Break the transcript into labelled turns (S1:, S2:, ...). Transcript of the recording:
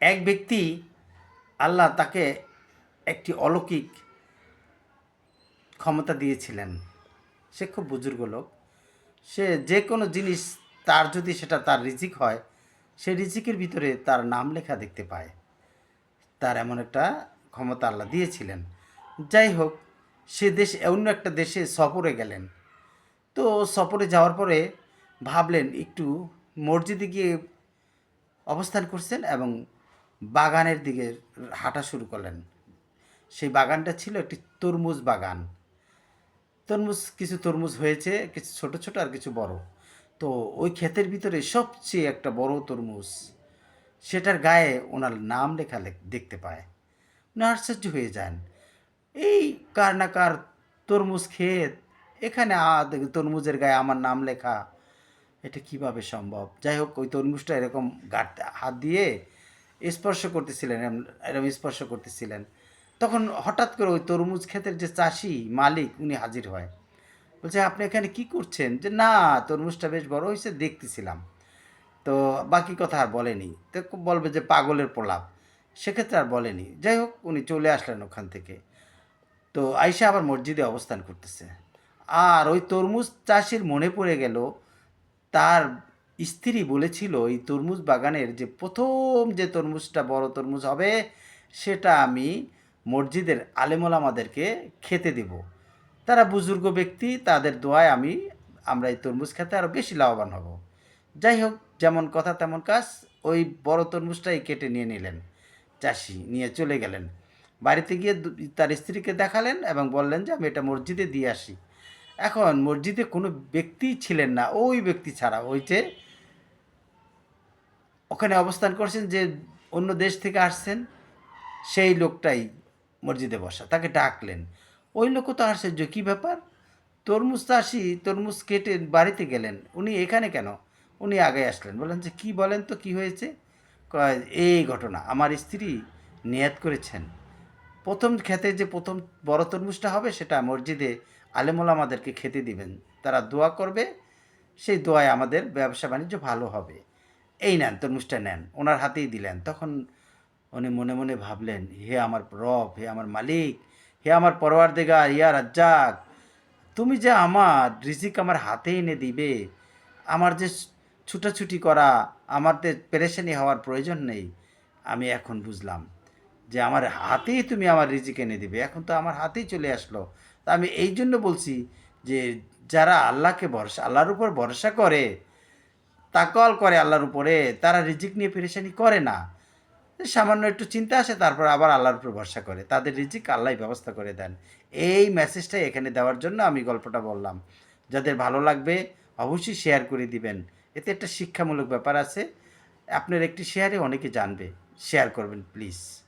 S1: এক ব্যক্তি আল্লাহ তাকে একটি অলৌকিক ক্ষমতা দিয়েছিলেন। সে খুব বুজুর্গ লোক। সে যে কোনো জিনিস তার যদি সেটা তার রিজিক হয় সেই রিজিকের ভিতরে তার নাম লেখা দেখতে পায়। তার এমন একটা ক্ষমতা আল্লাহ দিয়েছিলেন। যাই হোক, সে দেশ, অন্য একটা দেশে সফরে গেলেন। তো সফরে যাওয়ার পরে ভাবলেন, একটু মসজিদে গিয়ে অবস্থান করছেন এবং বাগানের দিকে হাঁটা শুরু করলেন। সেই বাগানটা ছিল একটি তরমুজ বাগান। তরমুজ, কিছু তরমুজ হয়েছে, কিছু ছোট ছোট আর কিছু বড়। তো ওই ক্ষেতের ভিতরে সবচেয়ে একটা বড় তরমুজ, সেটার গায়ে ওনার নাম লেখা দেখতে পায়। উনি আশ্চর্য হয়ে যান। এই কার না কার তরমুজ ক্ষেত, এখানে তরমুজের গায়ে আমার নাম লেখা। এটা কীভাবে সম্ভব? যাই হোক, ওই তরমুজটা এরকম গাট, হাত দিয়ে স্পর্শ করতেছিলেন, এরম- স্পর্শ করতেছিলেন। তখন হঠাৎ করে ওই তরমুজ ক্ষেতের যে চাষি মালিক, উনি হাজির হয়। বলছে, আপনি এখানে কি করছেন? যে, না, তরমুজটা বেশ বড় হয়েছে, দেখতেছিলাম। তো বাকি কথা আর বলেনি। তো বলবে যে, পাগলের প্রলাপ। সেক্ষেত্রে আর বলেনি। যাই হোক, উনি চলে আসলেন ওখান থেকে। তো আইসা আবার মসজিদে অবস্থান করতেছে। আর ওই তরমুজ চাষির মনে পড়ে গেল, তার স্ত্রী বলেছিল, এই তরমুজ বাগানের যে প্রথম যে তরমুজটা বড় তরমুজ হবে, সেটা আমি মসজিদের আলেমোলামাদেরকে খেতে দেব। তারা বুজুর্গ ব্যক্তি, তাদের দোয়ায় আমি, আমরা এই তরমুজ খেতে আরও বেশি লাভবান হব। যাই হোক, যেমন কথা তেমন কাজ, ওই বড় তরমুজটাই কেটে নিয়ে নিলেন, চাষি নিয়ে চলে গেলেন। বাড়িতে গিয়ে তার স্ত্রীকে দেখালেন এবং বললেন যে, আমি এটা মসজিদে দিয়ে আসি। এখন মসজিদে কোনো ব্যক্তি ছিলেন না, ওই ব্যক্তি ছাড়া, ওই যে ওখানে অবস্থান করছেন যে অন্য দেশ থেকে আসছেন, সেই লোকটাই মসজিদে বসা, তাকে ডাকলেন। ওই লোকও তো আশ্চর্য, কী ব্যাপার? তরমুজ চাষি তরমুজ কেটে বাড়িতে গেলেন, উনি এখানে কেন? উনি আগে আসলেন, বললেন যে, কি বলেন তো, কি হয়েছে? এই ঘটনা, আমার স্ত্রী নিয়াত করেছেন। প্রথম খেতে যে প্রথম বড় তরমুজটা হবে, সেটা মসজিদে আলেমুল আমাদেরকে খেতে দিবেন। তারা দোয়া করবে, সেই দোয়ায় আমাদের ব্যবসা বাণিজ্য ভালো হবে। এই নেন, তরমুজটা নেন। ওনার হাতেই দিলেন। তখন উনি মনে মনে ভাবলেন, হে আমার রব, হে আমার মালিক, হে আমার পরওয়ার দেগা ইয়া রাজ্জাক, তুমি যে আমার রিজিক আমার হাতে এনে দিবে, আমার যে ছুটাছুটি করা, আমার যে পেরেশানি হওয়ার প্রয়োজন নেই, আমি এখন বুঝলাম যে আমার হাতেই তুমি আমার রিজিক এনে দিবে। এখন তো আমার হাতেই চলে আসলো। তা আমি এই জন্য বলছি যে যারা আল্লাহকে ভরসা, আল্লাহর উপর ভরসা করে তাকল করে আল্লাহর উপরে, তারা রিজিক নিয়ে পেরেশানি করে না। সামান্য একটু চিন্তা আসে, তারপর আবার আল্লাহর উপর ভরসা করে। তাদের রিজিক আল্লাহ ব্যবস্থা করে দেন। এই মেসেজটাই এখানে দেওয়ার জন্য আমি গল্পটা বললাম। যাদের ভালো লাগবে, অবশ্যই শেয়ার করে দিবেন। এতে একটা শিক্ষামূলক ব্যাপার আছে। আপনার একটি শেয়ারে অনেকে জানবে। শেয়ার করবেন প্লিজ